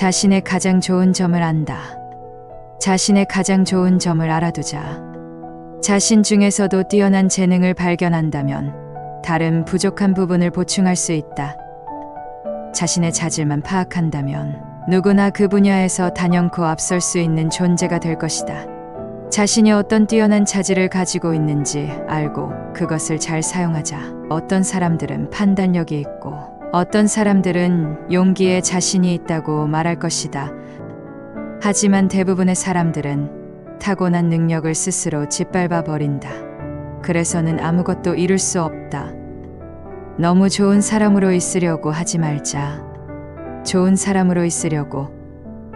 자신의 가장 좋은 점을 안다. 자신의 가장 좋은 점을 알아두자. 자신 중에서도 뛰어난 재능을 발견한다면 다른 부족한 부분을 보충할 수 있다. 자신의 자질만 파악한다면 누구나 그 분야에서 단연코 앞설 수 있는 존재가 될 것이다. 자신이 어떤 뛰어난 자질을 가지고 있는지 알고 그것을 잘 사용하자. 어떤 사람들은 판단력이 있고 어떤 사람들은 용기에 자신이 있다고 말할 것이다. 하지만 대부분의 사람들은 타고난 능력을 스스로 짓밟아 버린다. 그래서는 아무것도 이룰 수 없다. 너무 좋은 사람으로 있으려고 하지 말자. 좋은 사람으로 있으려고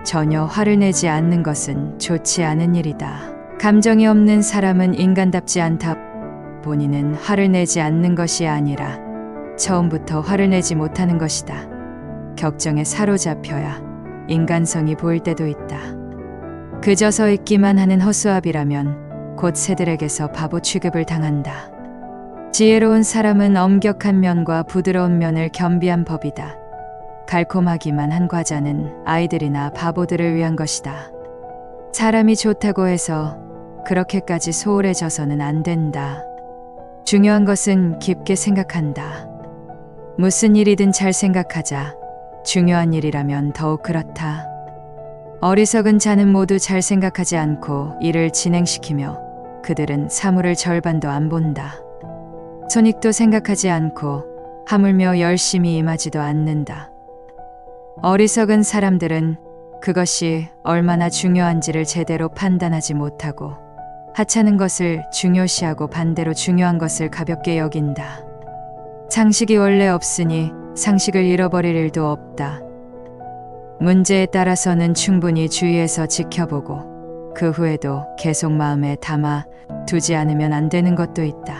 전혀 화를 내지 않는 것은 좋지 않은 일이다. 감정이 없는 사람은 인간답지 않다. 본인은 화를 내지 않는 것이 아니라 처음부터 화를 내지 못하는 것이다. 격정에 사로잡혀야 인간성이 보일 때도 있다. 그저 서 있기만 하는 허수아비라면 곧 새들에게서 바보 취급을 당한다. 지혜로운 사람은 엄격한 면과 부드러운 면을 겸비한 법이다. 달콤하기만 한 과자는 아이들이나 바보들을 위한 것이다. 사람이 좋다고 해서 그렇게까지 소홀해져서는 안 된다. 중요한 것은 깊게 생각한다. 무슨 일이든 잘 생각하자. 중요한 일이라면 더욱 그렇다. 어리석은 자는 모두 잘 생각하지 않고 일을 진행시키며 그들은 사물을 절반도 안 본다. 손익도 생각하지 않고 하물며 열심히 임하지도 않는다. 어리석은 사람들은 그것이 얼마나 중요한지를 제대로 판단하지 못하고 하찮은 것을 중요시하고 반대로 중요한 것을 가볍게 여긴다. 상식이 원래 없으니 상식을 잃어버릴 일도 없다. 문제에 따라서는 충분히 주의해서 지켜보고 그 후에도 계속 마음에 담아 두지 않으면 안 되는 것도 있다.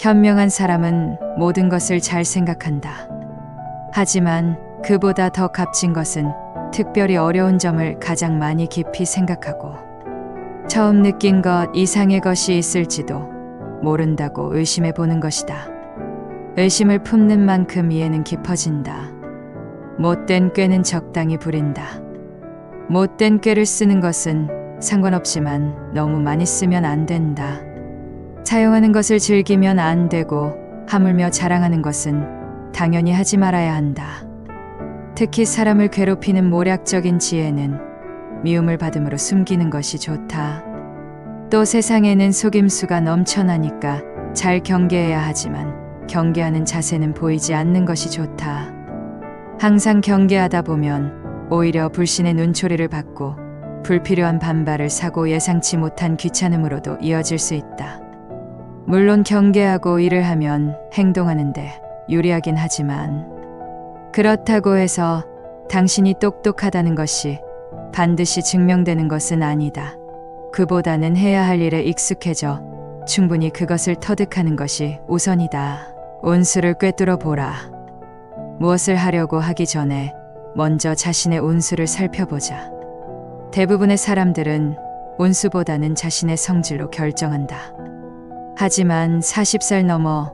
현명한 사람은 모든 것을 잘 생각한다. 하지만 그보다 더 값진 것은 특별히 어려운 점을 가장 많이 깊이 생각하고 처음 느낀 것 이상의 것이 있을지도 모른다고 의심해 보는 것이다. 의심을 품는 만큼 이해는 깊어진다. 못된 꾀는 적당히 부린다. 못된 꾀를 쓰는 것은 상관없지만 너무 많이 쓰면 안 된다. 사용하는 것을 즐기면 안 되고 하물며 자랑하는 것은 당연히 하지 말아야 한다. 특히 사람을 괴롭히는 모략적인 지혜는 미움을 받음으로 숨기는 것이 좋다. 또 세상에는 속임수가 넘쳐나니까 잘 경계해야 하지만 경계하는 자세는 보이지 않는 것이 좋다. 항상 경계하다 보면 오히려 불신의 눈초리를 받고 불필요한 반발을 사고 예상치 못한 귀찮음으로도 이어질 수 있다. 물론 경계하고 일을 하면 행동하는데 유리하긴 하지만 그렇다고 해서 당신이 똑똑하다는 것이 반드시 증명되는 것은 아니다. 그보다는 해야 할 일에 익숙해져 충분히 그것을 터득하는 것이 우선이다. 운수를 꿰뚫어 보라. 무엇을 하려고 하기 전에 먼저 자신의 운수를 살펴보자. 대부분의 사람들은 운수보다는 자신의 성질로 결정한다. 하지만 40살 넘어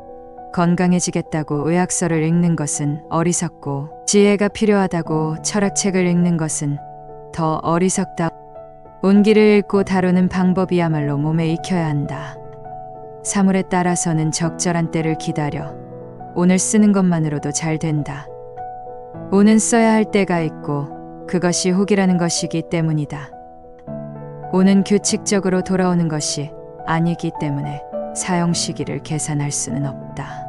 건강해지겠다고 의학서를 읽는 것은 어리석고 지혜가 필요하다고 철학책을 읽는 것은 더 어리석다. 운기를 읽고 다루는 방법이야말로 몸에 익혀야 한다. 사물에 따라서는 적절한 때를 기다려 오늘 쓰는 것만으로도 잘 된다. 오는 써야 할 때가 있고 그것이 혹이라는 것이기 때문이다. 오는 규칙적으로 돌아오는 것이 아니기 때문에 사용 시기를 계산할 수는 없다.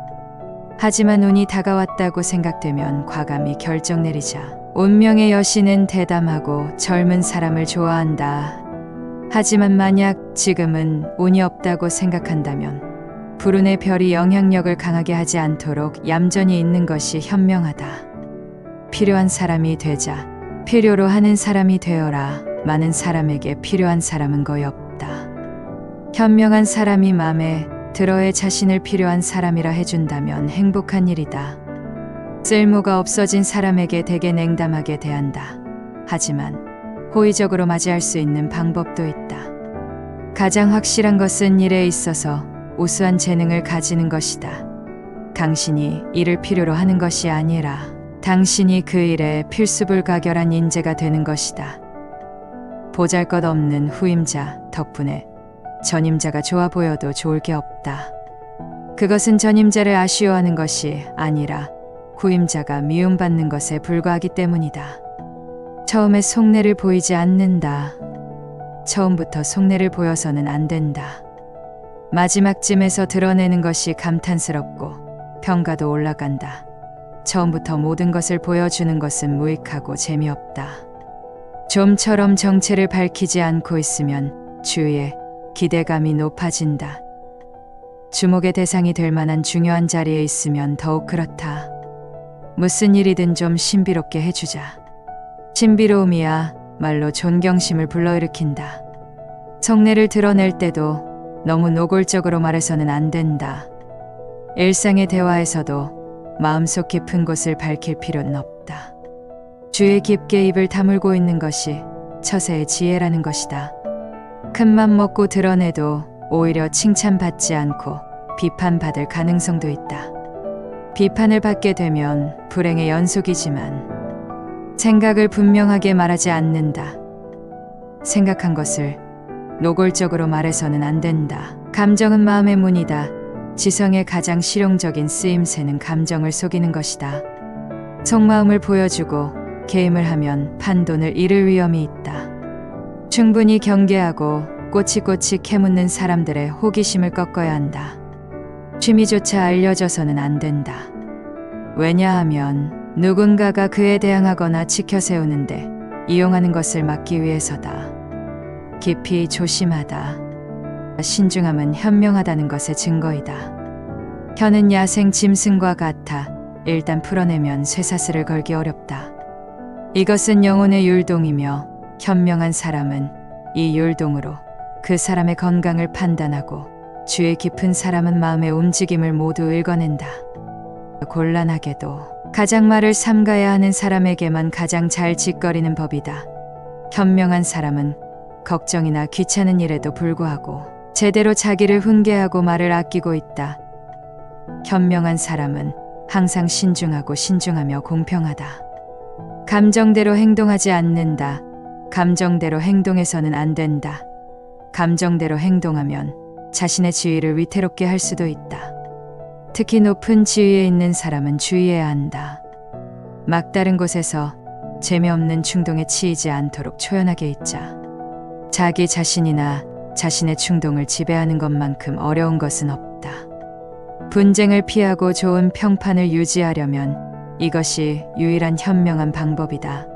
하지만 운이 다가왔다고 생각되면 과감히 결정 내리자. 운명의 여신은 대담하고 젊은 사람을 좋아한다. 하지만 만약 지금은 운이 없다고 생각한다면 불운의 별이 영향력을 강하게 하지 않도록 얌전히 있는 것이 현명하다. 필요한 사람이 되자 필요로 하는 사람이 되어라. 많은 사람에게 필요한 사람은 거의 없다. 현명한 사람이 마음에 들어의 자신을 필요한 사람이라 해준다면 행복한 일이다. 쓸모가 없어진 사람에게 대개 냉담하게 대한다. 하지만 호의적으로 맞이할 수 있는 방법도 있다. 가장 확실한 것은 일에 있어서 우수한 재능을 가지는 것이다. 당신이 일을 필요로 하는 것이 아니라 당신이 그 일에 필수불가결한 인재가 되는 것이다. 보잘 것 없는 후임자 덕분에 전임자가 좋아 보여도 좋을 게 없다. 그것은 전임자를 아쉬워하는 것이 아니라 후임자가 미움받는 것에 불과하기 때문이다. 처음에 속내를 보이지 않는다. 처음부터 속내를 보여서는 안 된다. 마지막쯤에서 드러내는 것이 감탄스럽고 평가도 올라간다. 처음부터 모든 것을 보여주는 것은 무익하고 재미없다. 좀처럼 정체를 밝히지 않고 있으면 주위에 기대감이 높아진다. 주목의 대상이 될 만한 중요한 자리에 있으면 더욱 그렇다. 무슨 일이든 좀 신비롭게 해주자. 신비로움이야 말로 존경심을 불러일으킨다. 성내를 드러낼 때도 너무 노골적으로 말해서는 안 된다. 일상의 대화에서도 마음속 깊은 곳을 밝힐 필요는 없다. 주에 깊게 입을 다물고 있는 것이 처세의 지혜라는 것이다. 큰맘 먹고 드러내도 오히려 칭찬받지 않고 비판받을 가능성도 있다. 비판을 받게 되면 불행의 연속이지만 생각을 분명하게 말하지 않는다. 생각한 것을 노골적으로 말해서는 안 된다. 감정은 마음의 문이다. 지성의 가장 실용적인 쓰임새는 감정을 속이는 것이다. 속마음을 보여주고 게임을 하면 판돈을 잃을 위험이 있다. 충분히 경계하고 꼬치꼬치 캐묻는 사람들의 호기심을 꺾어야 한다. 취미조차 알려져서는 안 된다. 왜냐하면 누군가가 그에 대항하거나 지켜세우는데 이용하는 것을 막기 위해서다. 깊이 조심하다. 신중함은 현명하다는 것의 증거이다. 혀는 야생 짐승과 같아 일단 풀어내면 쇠사슬을 걸기 어렵다. 이것은 영혼의 율동이며 현명한 사람은 이 율동으로 그 사람의 건강을 판단하고 주의 깊은 사람은 마음의 움직임을 모두 읽어낸다. 곤란하게도 가장 말을 삼가야 하는 사람에게만 가장 잘 짓거리는 법이다. 현명한 사람은 걱정이나 귀찮은 일에도 불구하고 제대로 자기를 훈계하고 말을 아끼고 있다. 현명한 사람은 항상 신중하고 신중하며 공평하다. 감정대로 행동하지 않는다. 감정대로 행동해서는 안 된다. 감정대로 행동하면 자신의 지위를 위태롭게 할 수도 있다. 특히 높은 지위에 있는 사람은 주의해야 한다. 막다른 곳에서 재미없는 충동에 치이지 않도록 초연하게 있자. 자기 자신이나 자신의 충동을 지배하는 것만큼 어려운 것은 없다. 분쟁을 피하고 좋은 평판을 유지하려면 이것이 유일한 현명한 방법이다.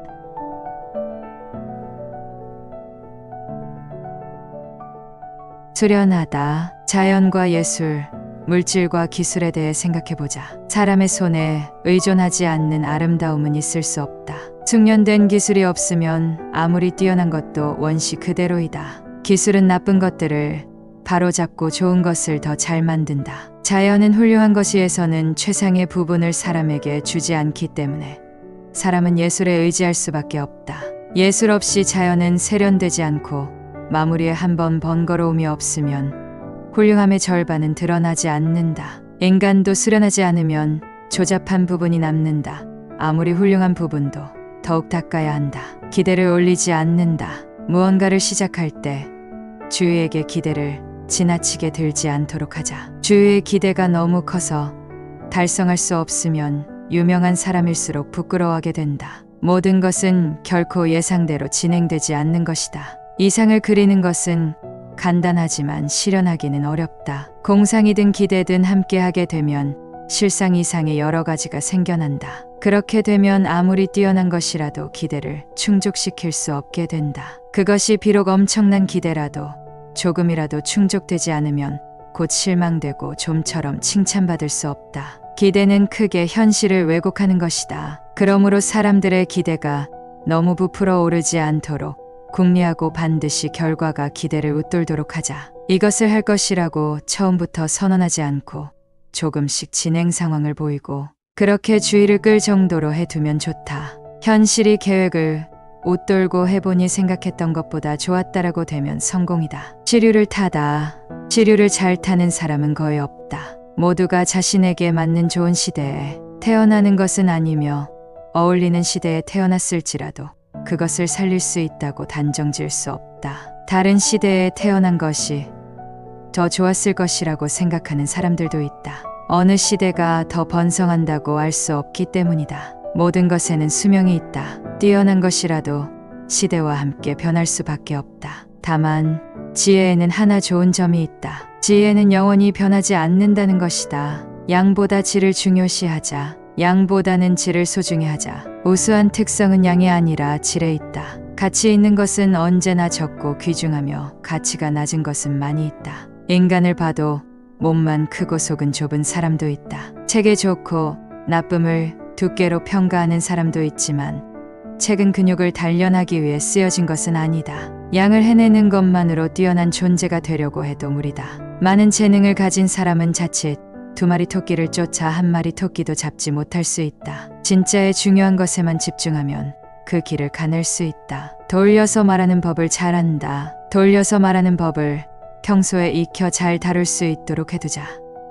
수련하다. 자연과 예술, 물질과 기술에 대해 생각해 보자. 사람의 손에 의존하지 않는 아름다움은 있을 수 없다. 숙련된 기술이 없으면 아무리 뛰어난 것도 원시 그대로이다. 기술은 나쁜 것들을 바로잡고 좋은 것을 더 잘 만든다. 자연은 훌륭한 것이에서는 최상의 부분을 사람에게 주지 않기 때문에 사람은 예술에 의지할 수밖에 없다. 예술 없이 자연은 세련되지 않고 마무리에 한 번 번거로움이 없으면 훌륭함의 절반은 드러나지 않는다. 인간도 수련하지 않으면 조잡한 부분이 남는다. 아무리 훌륭한 부분도 더욱 닦아야 한다. 기대를 올리지 않는다. 무언가를 시작할 때 주위에게 기대를 지나치게 들지 않도록 하자. 주위의 기대가 너무 커서 달성할 수 없으면 유명한 사람일수록 부끄러워하게 된다. 모든 것은 결코 예상대로 진행되지 않는 것이다. 이상을 그리는 것은 간단하지만 실현하기는 어렵다. 공상이든 기대든 함께 하게 되면 실상 이상의 여러 가지가 생겨난다. 그렇게 되면 아무리 뛰어난 것이라도 기대를 충족시킬 수 없게 된다. 그것이 비록 엄청난 기대라도 조금이라도 충족되지 않으면 곧 실망되고 좀처럼 칭찬받을 수 없다. 기대는 크게 현실을 왜곡하는 것이다. 그러므로 사람들의 기대가 너무 부풀어 오르지 않도록 궁리하고 반드시 결과가 기대를 웃돌도록 하자. 이것을 할 것이라고 처음부터 선언하지 않고 조금씩 진행 상황을 보이고 그렇게 주의를 끌 정도로 해두면 좋다. 현실이 계획을 웃돌고 해보니 생각했던 것보다 좋았다라고 되면 성공이다. 시류를 타다. 시류를 잘 타는 사람은 거의 없다. 모두가 자신에게 맞는 좋은 시대에 태어나는 것은 아니며 어울리는 시대에 태어났을지라도 그것을 살릴 수 있다고 단정 지을 수 없다. 다른 시대에 태어난 것이 더 좋았을 것이라고 생각하는 사람들도 있다. 어느 시대가 더 번성한다고 알 수 없기 때문이다. 모든 것에는 수명이 있다. 뛰어난 것이라도 시대와 함께 변할 수밖에 없다. 다만 지혜에는 하나 좋은 점이 있다. 지혜는 영원히 변하지 않는다는 것이다. 양보다 질을 중요시하자. 양보다는 질을 소중히 하자. 우수한 특성은 양이 아니라 질에 있다. 가치 있는 것은 언제나 적고 귀중하며 가치가 낮은 것은 많이 있다. 인간을 봐도 몸만 크고 속은 좁은 사람도 있다. 책에 좋고 나쁨을 두께로 평가하는 사람도 있지만 책은 근육을 단련하기 위해 쓰여진 것은 아니다. 양을 해내는 것만으로 뛰어난 존재가 되려고 해도 무리다. 많은 재능을 가진 사람은 자칫 두 마리 토끼를 쫓아 한 마리 토끼도 잡지 못할 수 있다. 진짜에 중요한 것에만 집중하면 그 길을 가낼 수 있다. 돌려서 말하는 법을 잘한다. 돌려서 말하는 법을 평소에 익혀 잘 다룰 수 있도록 해두자.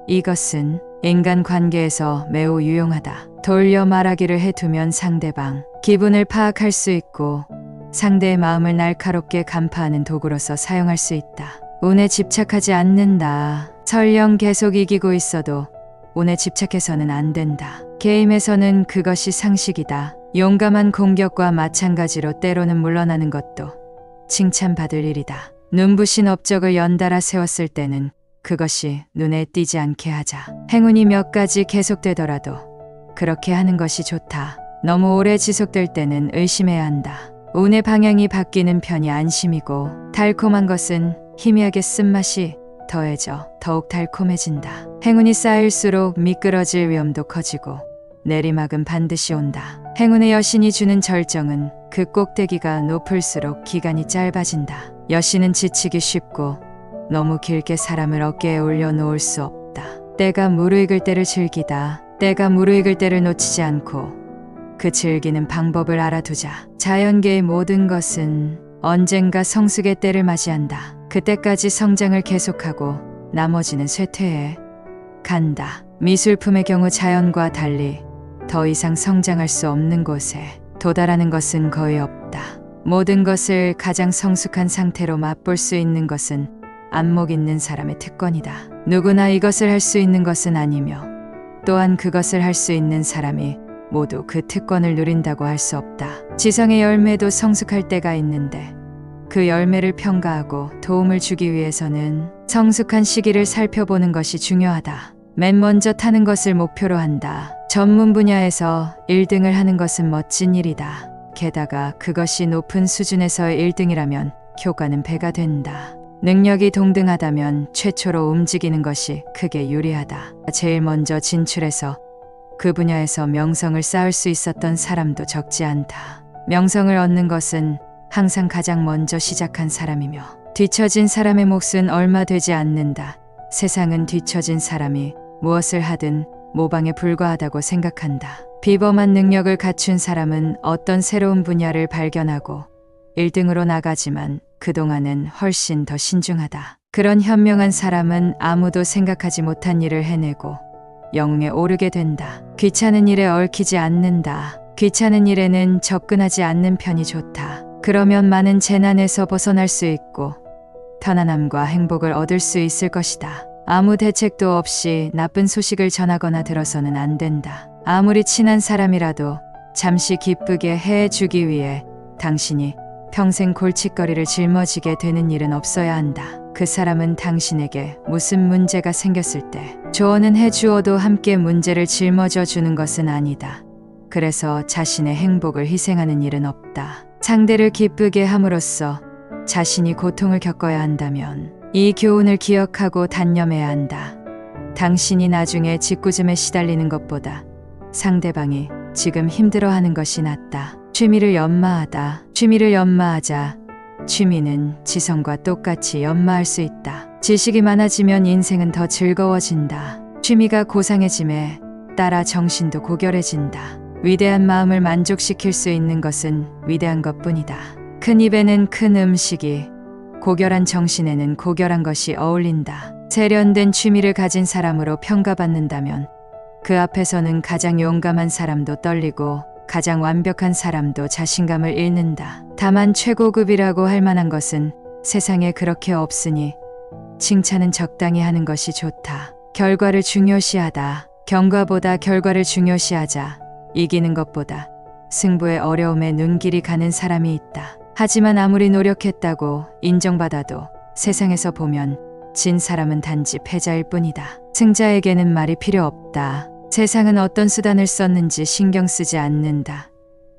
이것은 인간 관계에서 매우 유용하다. 돌려 말하기를 해두면 상대방 기분을 파악할 수 있고 상대의 마음을 날카롭게 간파하는 도구로서 사용할 수 있다. 운에 집착하지 않는다. 설령 계속 이기고 있어도 운에 집착해서는 안 된다. 게임에서는 그것이 상식이다. 용감한 공격과 마찬가지로 때로는 물러나는 것도 칭찬받을 일이다. 눈부신 업적을 연달아 세웠을 때는 그것이 눈에 띄지 않게 하자. 행운이 몇 가지 계속되더라도 그렇게 하는 것이 좋다. 너무 오래 지속될 때는 의심해야 한다. 운의 방향이 바뀌는 편이 안심이고 달콤한 것은 희미하게 쓴맛이 더해져 더욱 달콤해진다. 행운이 쌓일수록 미끄러질 위험도 커지고 내리막은 반드시 온다. 행운의 여신이 주는 절정은 그 꼭대기가 높을수록 기간이 짧아진다. 여신은 지치기 쉽고 너무 길게 사람을 어깨에 올려놓을 수 없다. 때가 무르익을 때를 즐기다. 때가 무르익을 때를 놓치지 않고 그 즐기는 방법을 알아두자. 자연계의 모든 것은 언젠가 성숙의 때를 맞이한다. 그때까지 성장을 계속하고 나머지는 쇠퇴해 간다. 미술품의 경우 자연과 달리 더 이상 성장할 수 없는 곳에 도달하는 것은 거의 없다. 모든 것을 가장 성숙한 상태로 맛볼 수 있는 것은 안목 있는 사람의 특권이다. 누구나 이것을 할 수 있는 것은 아니며 또한 그것을 할 수 있는 사람이 모두 그 특권을 누린다고 할 수 없다. 지성의 열매도 성숙할 때가 있는데 그 열매를 평가하고 도움을 주기 위해서는 성숙한 시기를 살펴보는 것이 중요하다. 맨 먼저 타는 것을 목표로 한다. 전문 분야에서 1등을 하는 것은 멋진 일이다. 게다가 그것이 높은 수준에서의 1등이라면 효과는 배가 된다. 능력이 동등하다면 최초로 움직이는 것이 크게 유리하다. 제일 먼저 진출해서 그 분야에서 명성을 쌓을 수 있었던 사람도 적지 않다. 명성을 얻는 것은 항상 가장 먼저 시작한 사람이며 뒤처진 사람의 몫은 얼마 되지 않는다. 세상은 뒤처진 사람이 무엇을 하든 모방에 불과하다고 생각한다. 비범한 능력을 갖춘 사람은 어떤 새로운 분야를 발견하고 1등으로 나가지만 그동안은 훨씬 더 신중하다. 그런 현명한 사람은 아무도 생각하지 못한 일을 해내고 영웅에 오르게 된다. 귀찮은 일에 얽히지 않는다. 귀찮은 일에는 접근하지 않는 편이 좋다. 그러면 많은 재난에서 벗어날 수 있고 편안함과 행복을 얻을 수 있을 것이다. 아무 대책도 없이 나쁜 소식을 전하거나 들어서는 안 된다. 아무리 친한 사람이라도 잠시 기쁘게 해주기 위해 당신이 평생 골칫거리를 짊어지게 되는 일은 없어야 한다. 그 사람은 당신에게 무슨 문제가 생겼을 때 조언은 해주어도 함께 문제를 짊어져 주는 것은 아니다. 그래서 자신의 행복을 희생하는 일은 없다. 상대를 기쁘게 함으로써 자신이 고통을 겪어야 한다면 이 교훈을 기억하고 단념해야 한다. 당신이 나중에 짓궂음에 시달리는 것보다 상대방이 지금 힘들어하는 것이 낫다. 취미를 연마하다. 취미를 연마하자. 취미는 지성과 똑같이 연마할 수 있다. 지식이 많아지면 인생은 더 즐거워진다. 취미가 고상해짐에 따라 정신도 고결해진다. 위대한 마음을 만족시킬 수 있는 것은 위대한 것 뿐이다. 큰 입에는 큰 음식이, 고결한 정신에는 고결한 것이 어울린다. 세련된 취미를 가진 사람으로 평가받는다면 그 앞에서는 가장 용감한 사람도 떨리고 가장 완벽한 사람도 자신감을 잃는다. 다만 최고급이라고 할 만한 것은 세상에 그렇게 없으니 칭찬은 적당히 하는 것이 좋다. 결과를 중요시하다. 경과보다 결과를 중요시하자. 이기는 것보다 승부의 어려움에 눈길이 가는 사람이 있다. 하지만 아무리 노력했다고 인정받아도 세상에서 보면 진 사람은 단지 패자일 뿐이다. 승자에게는 말이 필요 없다. 세상은 어떤 수단을 썼는지 신경 쓰지 않는다.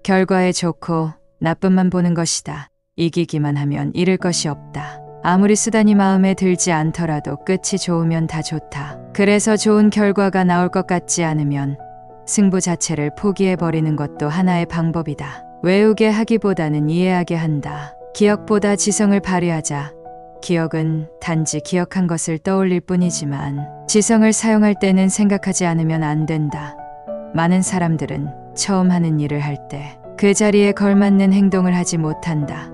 결과에 좋고 나쁨만 보는 것이다. 이기기만 하면 잃을 것이 없다. 아무리 수단이 마음에 들지 않더라도 끝이 좋으면 다 좋다. 그래서 좋은 결과가 나올 것 같지 않으면 승부 자체를 포기해버리는 것도 하나의 방법이다. 외우게 하기보다는 이해하게 한다. 기억보다 지성을 발휘하자. 기억은 단지 기억한 것을 떠올릴 뿐이지만 지성을 사용할 때는 생각하지 않으면 안 된다. 많은 사람들은 처음 하는 일을 할 때 그 자리에 걸맞는 행동을 하지 못한다.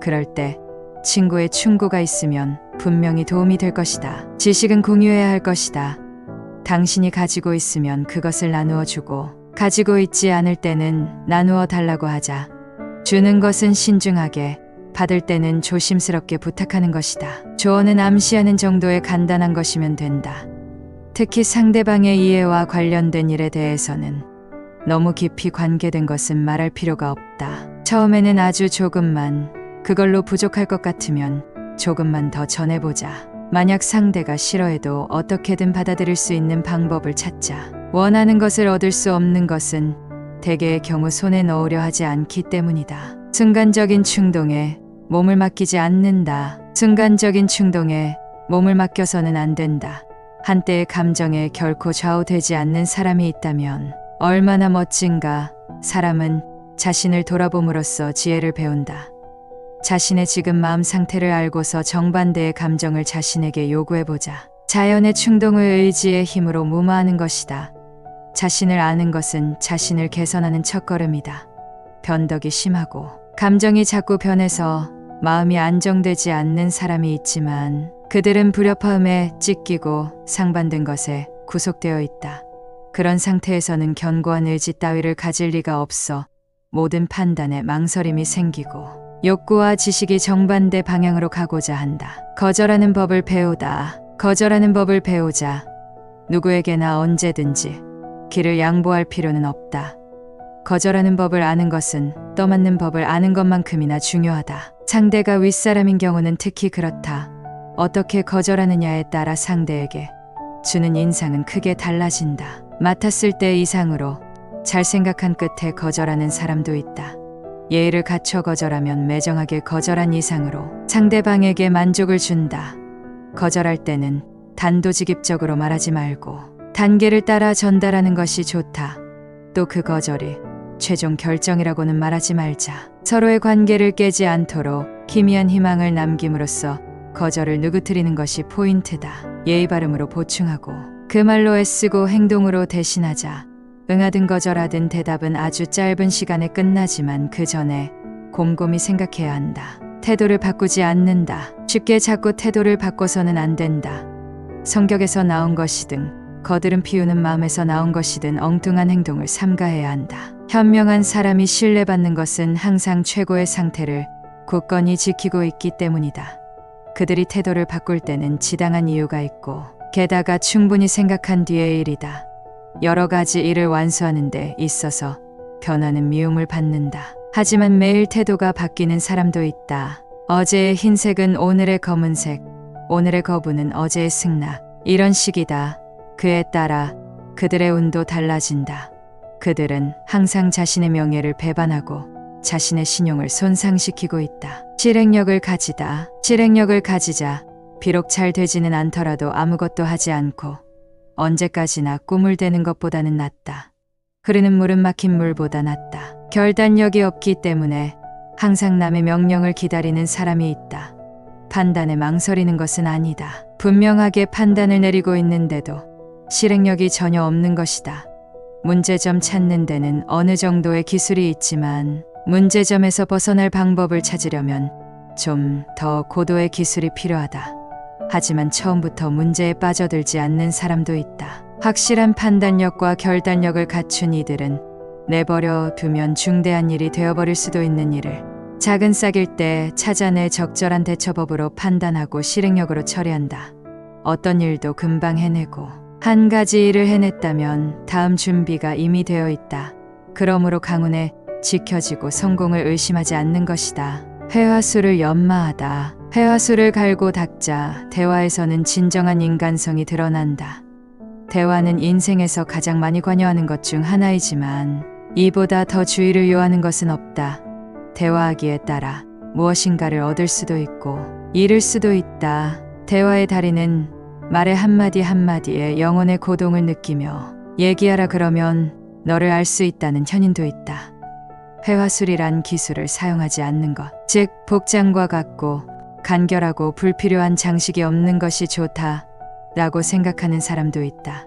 그럴 때 친구의 충고가 있으면 분명히 도움이 될 것이다. 지식은 공유해야 할 것이다. 당신이 가지고 있으면 그것을 나누어 주고 가지고 있지 않을 때는 나누어 달라고 하자. 주는 것은 신중하게 받을 때는 조심스럽게 부탁하는 것이다. 조언은 암시하는 정도의 간단한 것이면 된다. 특히 상대방의 이해와 관련된 일에 대해서는 너무 깊이 관계된 것은 말할 필요가 없다. 처음에는 아주 조금만 그걸로 부족할 것 같으면 조금만 더 전해보자. 만약 상대가 싫어해도 어떻게든 받아들일 수 있는 방법을 찾자. 원하는 것을 얻을 수 없는 것은 대개의 경우 손에 넣으려 하지 않기 때문이다. 순간적인 충동에 몸을 맡기지 않는다. 순간적인 충동에 몸을 맡겨서는 안 된다. 한때의 감정에 결코 좌우되지 않는 사람이 있다면 얼마나 멋진가. 사람은 자신을 돌아봄으로써 지혜를 배운다. 자신의 지금 마음 상태를 알고서 정반대의 감정을 자신에게 요구해보자. 자연의 충동을 의지의 힘으로 무마하는 것이다. 자신을 아는 것은 자신을 개선하는 첫걸음이다. 변덕이 심하고 감정이 자꾸 변해서 마음이 안정되지 않는 사람이 있지만 그들은 불협화음에 찢기고 상반된 것에 구속되어 있다. 그런 상태에서는 견고한 의지 따위를 가질 리가 없어 모든 판단에 망설임이 생기고 욕구와 지식이 정반대 방향으로 가고자 한다. 거절하는 법을 배우다. 거절하는 법을 배우자. 누구에게나 언제든지 길을 양보할 필요는 없다. 거절하는 법을 아는 것은 떠맞는 법을 아는 것만큼이나 중요하다. 상대가 윗사람인 경우는 특히 그렇다. 어떻게 거절하느냐에 따라 상대에게 주는 인상은 크게 달라진다. 맡았을 때 이상으로 잘 생각한 끝에 거절하는 사람도 있다. 예의를 갖춰 거절하면 매정하게 거절한 이상으로 상대방에게 만족을 준다. 거절할 때는 단도직입적으로 말하지 말고 단계를 따라 전달하는 것이 좋다. 또 그 거절이 최종 결정이라고는 말하지 말자. 서로의 관계를 깨지 않도록 희미한 희망을 남김으로써 거절을 누구트리는 것이 포인트다. 예의 바름으로 보충하고 그 말로 애쓰고 행동으로 대신하자. 응하든 거절하든 대답은 아주 짧은 시간에 끝나지만 그 전에 곰곰이 생각해야 한다. 태도를 바꾸지 않는다. 쉽게 자꾸 태도를 바꿔서는 안 된다. 성격에서 나온 것이든 거드름 피우는 마음에서 나온 것이든 엉뚱한 행동을 삼가해야 한다. 현명한 사람이 신뢰받는 것은 항상 최고의 상태를 굳건히 지키고 있기 때문이다. 그들이 태도를 바꿀 때는 지당한 이유가 있고 게다가 충분히 생각한 뒤의 일이다. 여러 가지 일을 완수하는 데 있어서 변화는 미움을 받는다. 하지만 매일 태도가 바뀌는 사람도 있다. 어제의 흰색은 오늘의 검은색, 오늘의 거부는 어제의 승낙. 이런 식이다. 그에 따라 그들의 운도 달라진다. 그들은 항상 자신의 명예를 배반하고 자신의 신용을 손상시키고 있다. 실행력을 가지다. 실행력을 가지자. 비록 잘 되지는 않더라도 아무것도 하지 않고 언제까지나 꿈을 대는 것보다는 낫다. 흐르는 물은 막힌 물보다 낫다. 결단력이 없기 때문에 항상 남의 명령을 기다리는 사람이 있다. 판단에 망설이는 것은 아니다. 분명하게 판단을 내리고 있는데도 실행력이 전혀 없는 것이다. 문제점 찾는 데는 어느 정도의 기술이 있지만 문제점에서 벗어날 방법을 찾으려면 좀 더 고도의 기술이 필요하다. 하지만 처음부터 문제에 빠져들지 않는 사람도 있다. 확실한 판단력과 결단력을 갖춘 이들은 내버려 두면 중대한 일이 되어버릴 수도 있는 일을 작은 싹일 때 찾아내 적절한 대처법으로 판단하고 실행력으로 처리한다. 어떤 일도 금방 해내고 한 가지 일을 해냈다면 다음 준비가 이미 되어 있다. 그러므로 강운에 지켜지고 성공을 의심하지 않는 것이다. 회화수를 연마하다. 회화수를 갈고 닦자 대화에서는 진정한 인간성이 드러난다. 대화는 인생에서 가장 많이 관여하는 것 중 하나이지만 이보다 더 주의를 요하는 것은 없다. 대화하기에 따라 무엇인가를 얻을 수도 있고 잃을 수도 있다. 대화의 달인은 말의 한마디 한마디에 영혼의 고동을 느끼며 얘기하라 그러면 너를 알 수 있다는 현인도 있다. 회화술이란 기술을 사용하지 않는 것, 즉 복장과 같고 간결하고 불필요한 장식이 없는 것이 좋다 라고 생각하는 사람도 있다.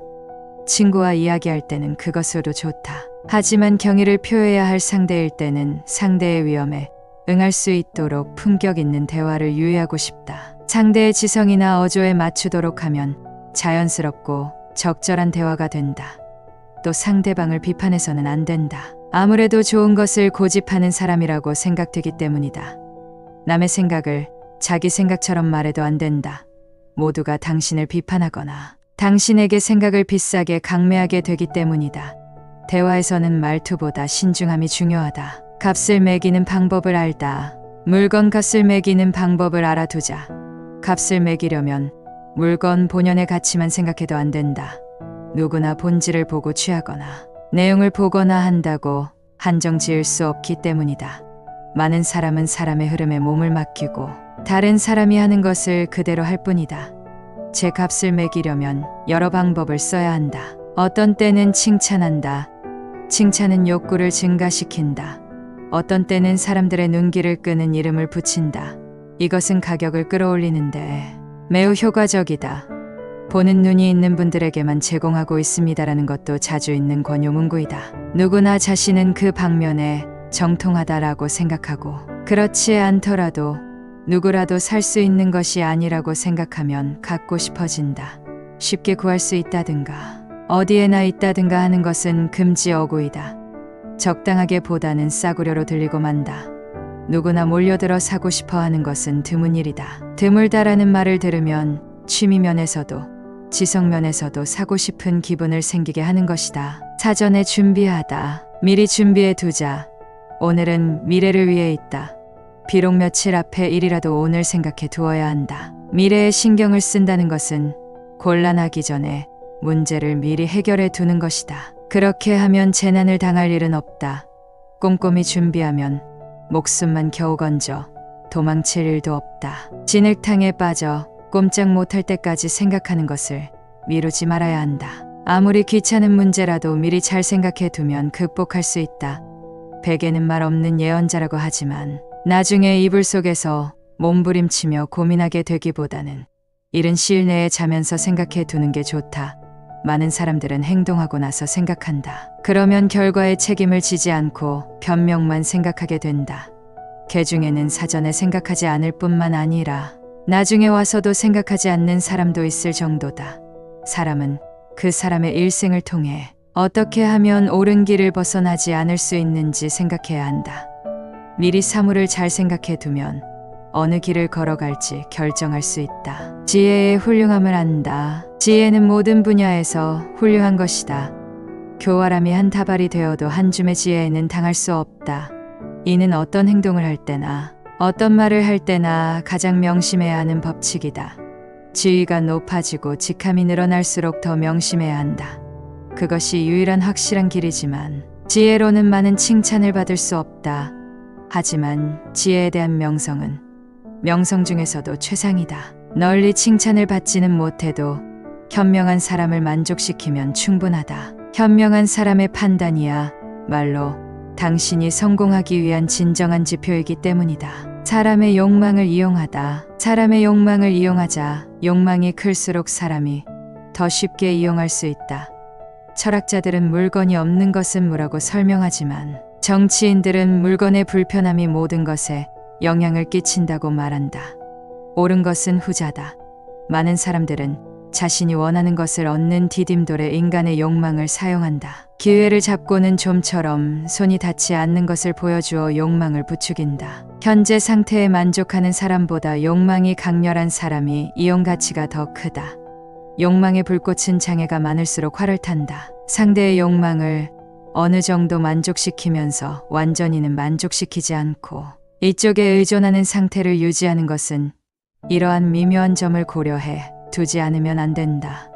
친구와 이야기할 때는 그것으로 좋다. 하지만 경의를 표해야 할 상대일 때는 상대의 위험에 응할 수 있도록 품격 있는 대화를 유의하고 싶다. 상대의 지성이나 어조에 맞추도록 하면 자연스럽고 적절한 대화가 된다. 또 상대방을 비판해서는 안 된다. 아무래도 좋은 것을 고집하는 사람이라고 생각되기 때문이다. 남의 생각을 자기 생각처럼 말해도 안 된다. 모두가 당신을 비판하거나 당신에게 생각을 비싸게 강매하게 되기 때문이다. 대화에서는 말투보다 신중함이 중요하다. 값을 매기는 방법을 알다. 물건 값을 매기는 방법을 알아두자. 값을 매기려면 물건 본연의 가치만 생각해도 안 된다. 누구나 본질을 보고 취하거나 내용을 보거나 한다고 한정 지을 수 없기 때문이다. 많은 사람은 사람의 흐름에 몸을 맡기고 다른 사람이 하는 것을 그대로 할 뿐이다. 제 값을 매기려면 여러 방법을 써야 한다. 어떤 때는 칭찬한다. 칭찬은 욕구를 증가시킨다. 어떤 때는 사람들의 눈길을 끄는 이름을 붙인다. 이것은 가격을 끌어올리는데 매우 효과적이다. 보는 눈이 있는 분들에게만 제공하고 있습니다라는 것도 자주 있는 권유 문구이다. 누구나 자신은 그 방면에 정통하다라고 생각하고 그렇지 않더라도 누구라도 살 수 있는 것이 아니라고 생각하면 갖고 싶어진다. 쉽게 구할 수 있다든가 어디에나 있다든가 하는 것은 금지 어구이다. 적당하게 보다는 싸구려로 들리고 만다. 누구나 몰려들어 사고 싶어 하는 것은 드문 일이다. 드물다라는 말을 들으면 취미 면에서도 지성 면에서도 사고 싶은 기분을 생기게 하는 것이다. 사전에 준비하다. 미리 준비해 두자. 오늘은 미래를 위해 있다. 비록 며칠 앞의 일이라도 오늘 생각해 두어야 한다. 미래에 신경을 쓴다는 것은 곤란하기 전에 문제를 미리 해결해 두는 것이다. 그렇게 하면 재난을 당할 일은 없다. 꼼꼼히 준비하면 목숨만 겨우 건져 도망칠 일도 없다. 진흙탕에 빠져 꼼짝 못할 때까지 생각하는 것을 미루지 말아야 한다. 아무리 귀찮은 문제라도 미리 잘 생각해 두면 극복할 수 있다. 베개는 말 없는 예언자라고 하지만 나중에 이불 속에서 몸부림치며 고민하게 되기보다는 이른 시일 내에 자면서 생각해 두는 게 좋다. 많은 사람들은 행동하고 나서 생각한다. 그러면 결과에 책임을 지지 않고 변명만 생각하게 된다. 개 중에는 사전에 생각하지 않을 뿐만 아니라 나중에 와서도 생각하지 않는 사람도 있을 정도다. 사람은 그 사람의 일생을 통해 어떻게 하면 옳은 길을 벗어나지 않을 수 있는지 생각해야 한다. 미리 사물을 잘 생각해 두면 어느 길을 걸어갈지 결정할 수 있다. 지혜의 훌륭함을 안다. 지혜는 모든 분야에서 훌륭한 것이다. 교활함이 한 다발이 되어도 한 줌의 지혜에는 당할 수 없다. 이는 어떤 행동을 할 때나 어떤 말을 할 때나 가장 명심해야 하는 법칙이다. 지위가 높아지고 직함이 늘어날수록 더 명심해야 한다. 그것이 유일한 확실한 길이지만 지혜로는 많은 칭찬을 받을 수 없다. 하지만 지혜에 대한 명성은 명성 중에서도 최상이다. 널리 칭찬을 받지는 못해도 현명한 사람을 만족시키면 충분하다. 현명한 사람의 판단이야 말로 당신이 성공하기 위한 진정한 지표이기 때문이다. 사람의 욕망을 이용하다. 사람의 욕망을 이용하자 욕망이 클수록 사람이 더 쉽게 이용할 수 있다. 철학자들은 물건이 없는 것은 무라고 설명하지만 정치인들은 물건의 불편함이 모든 것에 영향을 끼친다고 말한다. 옳은 것은 후자다. 많은 사람들은 자신이 원하는 것을 얻는 디딤돌에 인간의 욕망을 사용한다. 기회를 잡고는 좀처럼 손이 닿지 않는 것을 보여주어 욕망을 부추긴다. 현재 상태에 만족하는 사람보다 욕망이 강렬한 사람이 이용 가치가 더 크다. 욕망의 불꽃은 장애가 많을수록 활을 탄다. 상대의 욕망을 어느 정도 만족시키면서 완전히는 만족시키지 않고 이쪽에 의존하는 상태를 유지하는 것은 이러한 미묘한 점을 고려해 두지 않으면 안 된다.